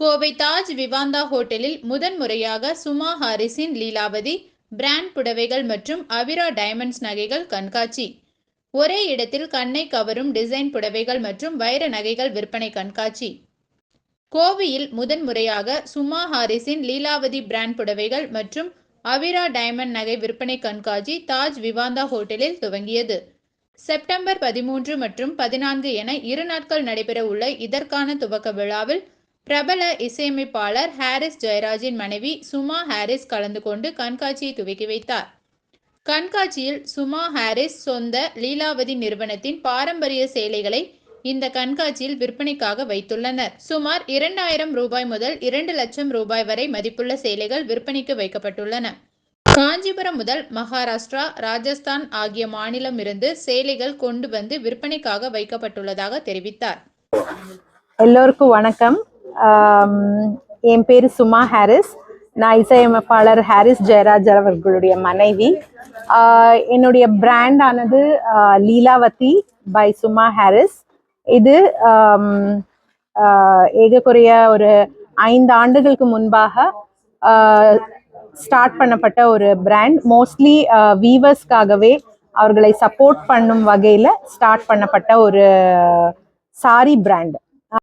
கோவை தாஜ் விவாந்தா ஹோட்டலில் முதன்முறையாக சுமா ஹாரிஸின் லீலாவதி பிராண்ட் புடவைகள் மற்றும் அவிரா டைமண்ட்ஸ் நகைகள் கண்காட்சி. ஒரே இடத்தில் கண்ணை கவரும் டிசைன் புடவைகள் மற்றும் வைர நகைகள் விற்பனை கண்காட்சி. கோவையில் முதன்முறையாக சுமா ஹாரிஸின் லீலாவதி பிராண்ட் புடவைகள் மற்றும் அவிரா டைமண்ட் நகை விற்பனை கண்காட்சி தாஜ் விவாந்தா ஹோட்டலில் துவங்கியது. செப்டம்பர் பதிமூன்று மற்றும் பதினான்கு என இரு நாட்கள் நடைபெற உள்ள இதற்கான துவக்க விழாவில் பிரபல இசையமைப்பாளர் ஹாரிஸ் ஜெயராஜின் மனைவி சுமா ஹாரிஸ் கலந்து கொண்டு கண்காட்சியை துவக்கி வைத்தார். கண்காட்சியில் சுமா ஹாரிஸ் சொந்த லீலாவதி நிறுவனத்தின் பாரம்பரிய சேலைகளை இந்த கண்காட்சியில் விற்பனைக்காக வைத்துள்ளனர். சுமார் இரண்டாயிரம் ரூபாய் முதல் இரண்டு லட்சம் ரூபாய் வரை மதிப்புள்ள சேலைகள் விற்பனைக்கு வைக்கப்பட்டுள்ளன. காஞ்சிபுரம் முதல் மகாராஷ்டிரா ராஜஸ்தான் ஆகிய மாநிலம் இருந்து சேலைகள் கொண்டு வந்து விற்பனைக்காக வைக்கப்பட்டுள்ளதாக தெரிவித்தார். எல்லோருக்கும் வணக்கம். என் பேர் சுமா ஹாரிஸ். நான் இசையமைப்பாளர் ஹாரிஸ் ஜெயராஜ் அவர்களுடைய மனைவி. என்னுடைய பிராண்டானது லீலாவதி பை சுமா ஹாரிஸ். இது ஏகக்குறைய ஒரு ஐந்து ஆண்டுகளுக்கு முன்பாக ஸ்டார்ட் பண்ணப்பட்ட ஒரு பிராண்ட் மோஸ்ட்லி வீவர்ஸ்க்காகவே அவர்களை சப்போர்ட் பண்ணும் வகையில் ஸ்டார்ட் பண்ணப்பட்ட ஒரு சாரி பிராண்ட்